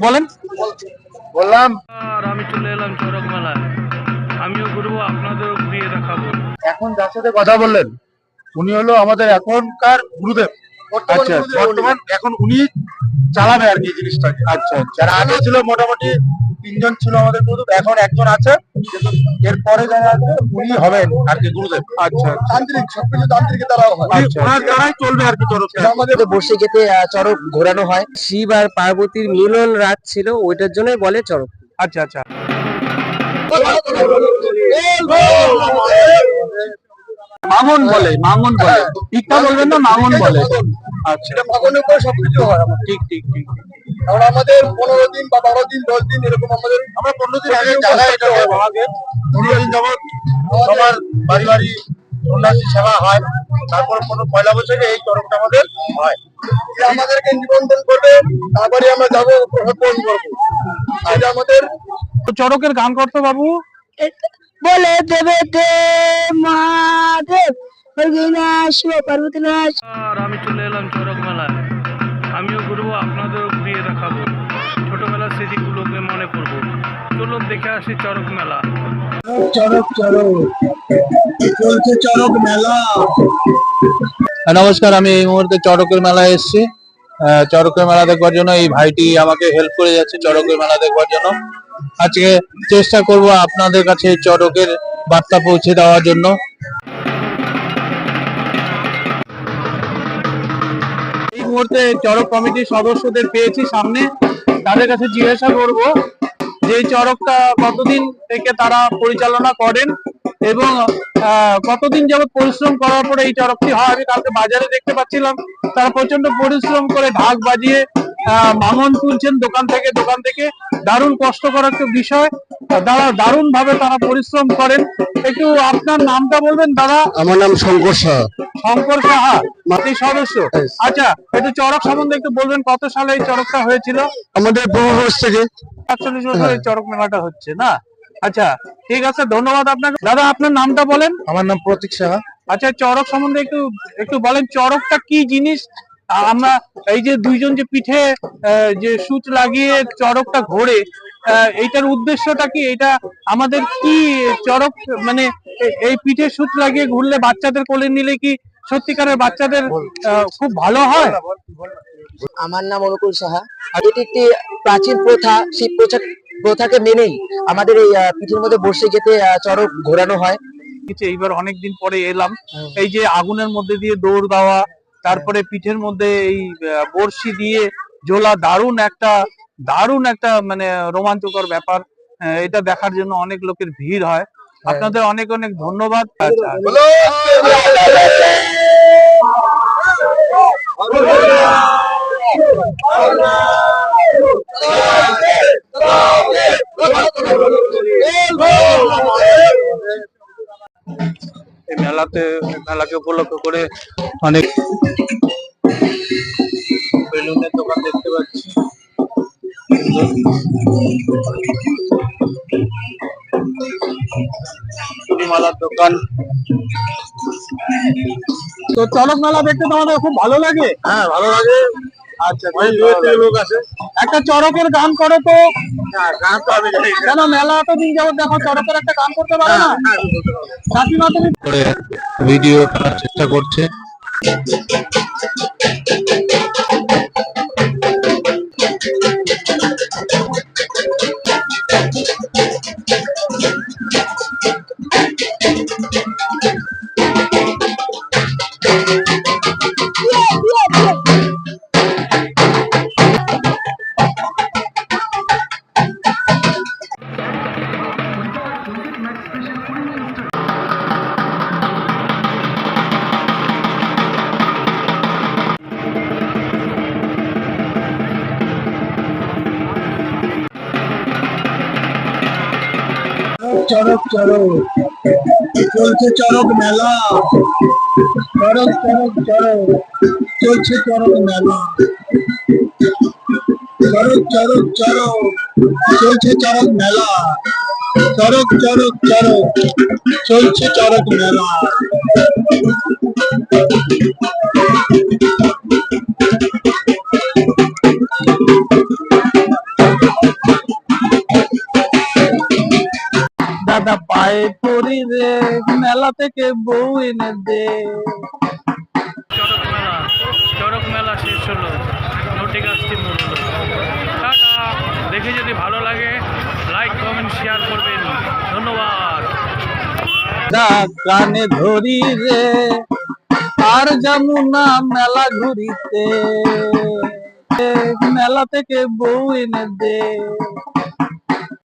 বলেন। বললাম। আর আমি চলে এলাম চরক মেলায় আমিও ঘুরবো আপনাদেরও ঘুরিয়ে দেখাবো। এখন যার সাথে কথা বললেন উনি হলো আমাদের এখনকার গুরুদেব। আচ্ছা বর্তমান এখন উনি চালাবে আর কি এই জিনিসটাকে। আচ্ছা। যারা আগে ছিল মোটামুটি তিনজন ছিল আমাদের গুরুদেব এখন একজন আছে। এরপরে যারা আছে উনি হবেন আর কি গুরুদেব। আচ্ছা তান্ত্রিক সবকিছু তান্ত্রিক দ্বারা হয়। ওনার দ্বারাই চলবে আর কি তরফ। আমাদের বসে যেতে চড়ক ঘোরানো হয়। শিব আর পার্বতীর মিলন রাত ছিল ওইটার জন্যই বলে চড়ক। আচ্ছা আচ্ছা। মামন বলে মামন বলে। ঠিকঠাক বলবেন না মামন বলে। আচ্ছা এটা মাগনের উপরে সবকিছু হয় ঠিক ঠিক ঠিক। কারণ আমাদের পনেরো দিন বা বারো দিন দশ দিন এরকম আমাদের আমরা পনেরো দিন আগে এটা পনেরো দিন যাবত সবার বাড়ি বাড়ি সন্ন্যাসী সেবা হয়। তারপর কোনো পয়লা বছরে এই চরকটা আমাদের হয়। আমাদেরকে নিবন্ধন করবে তারপরে আমরা যাব প্রশাসন করব। আজ আমাদের চড়কের গান করতো বাবু? বলে দেবে দে মহাদেব হরিনাশ পার্বতী নাশ আর আমি চলে এলাম চড়ক মেলায় আমিও ঘুরবো আপনাদেরও ঘুরিয়ে দেখাবো। ছোটবেলার স্মৃতিগুলোকে মনে করব। চলুন দেখে আসি চড়ক মেলা। চরক চরক চলছে চরক মেলা? নমস্কার আমি এই মুহূর্তে চড়কের মেলায় এসেছি। আহ, চড়কের মেলা দেখবার জন্য এই ভাইটি আমাকে হেল্প করে যাচ্ছে চড়কের মেলা দেখবার জন্য। আজকে চেষ্টা করব আপনাদের কাছে এই চড়কের বার্তা পৌঁছে দেওয়ার জন্য। মুহূর্তে চড়ক কমিটির সদস্যদের পেয়েছি সামনে। তাদের কাছে জিজ্ঞাসা করব যে চড়কটা কতদিন থেকে তারা পরিচালনা করেন এবং কতদিন যাবত পরিশ্রম করার পরে এই চড়কটি হয়? আমি কালকে বাজারে দেখতে পাচ্ছিলাম তারা প্রচণ্ড পরিশ্রম করে ঢাক বাজিয়ে আহ, মামন তুলছেন দোকান থেকে। দোকান থেকে দারুণ কষ্টকর একটা বিষয়। দাদা দারুণ ভাবে তারা পরিশ্রম করেন। একটু আপনার নামটা বলবেন দাদা? আমার নাম শঙ্কর শাহ শঙ্কর সাহা মাতৃ সদস্য। আচ্ছা একটু চড়ক সম্বন্ধে একটু বলবেন কত সালে এই চড়কটা হয়েছিল? আমাদের পূর্বপুরুষ থেকে। সাতচল্লিশ বছর এই চড়ক মেলাটা হচ্ছে না? আচ্ছা ঠিক আছে ধন্যবাদ আপনাকে। দাদা আপনার নামটা বলেন? আমার নাম প্রতীক সাহা। আচ্ছা চড়ক সম্বন্ধে একটু একটু বলেন চড়কটা কি জিনিস? আমরা এই যে দুইজন যে পিঠে আহ, যে সুচ লাগিয়ে চড়কটা ঘোরে এইটার উদ্দেশ্যটা কি? এটা আমাদের কি চরক মানে এই পিঠে সুচ লাগিয়ে ঘুরলে বাচ্চাদের কোলে নিলে কি সত্যিকারের বাচ্চাদের খুব ভালো হয়? আমার নাম অনুকূল সাহা। আর এটি একটি প্রাচীন প্রথা সেই প্রথা প্রথাকে মেনেই আমাদের এই পিঠের মধ্যে বসে যেতে চড়ক ঘোরানো হয়। কিছু এইবার অনেকদিন পরে এলাম। এই যে আগুনের মধ্যে দিয়ে দৌড় দেওয়া তারপরে পিঠের মধ্যে এই বড়শি দিয়ে জোলা দারুণ একটা দারুণ একটা মানে রোমাঞ্চকর ব্যাপার। এটা দেখার জন্য অনেক লোকের ভিড় হয়। আপনাদের অনেক অনেক ধন্যবাদ। আচ্ছা। এই মেলাতে মেলাকে উপলক্ষ করে অনেক মালার দোকান। তো চলক মেলা দেখতে তোমাদের খুব ভালো লাগে? হ্যাঁ ভালো লাগে। আচ্ছা। লোক আসে একটা চড়কের গান করো তো। হ্যাঁ গান তো আমি জানি কেন মেলা এতদিন দেখো চড়কের একটা গান করতে পারো না? হ্যাঁ, আমি কাকিমা তুমি করে ভিডিও করার চেষ্টা করছে। চরক চরক চলছে চরক মেলা। চরক চরক চরক চলছে চরক মেলা। চরক চরক চরক চলছে চরক মেলা। চরক চরক চরক চলছে চরক মেলা। দাদা পায়ে রে মেলা থেকে বউ এনে দে। চড়ক মেলা চড়ক মেলা শেষ হলো। নটি গাছটি মরলো টাটা। দেখে যদি ভালো লাগে লাইক কমেন্ট শেয়ার করবেন। ধন্যবাদ। কানে ধরি রে আর যমুনা মেলা ঘুরিতে। মেলা থেকে বউ এনে দে।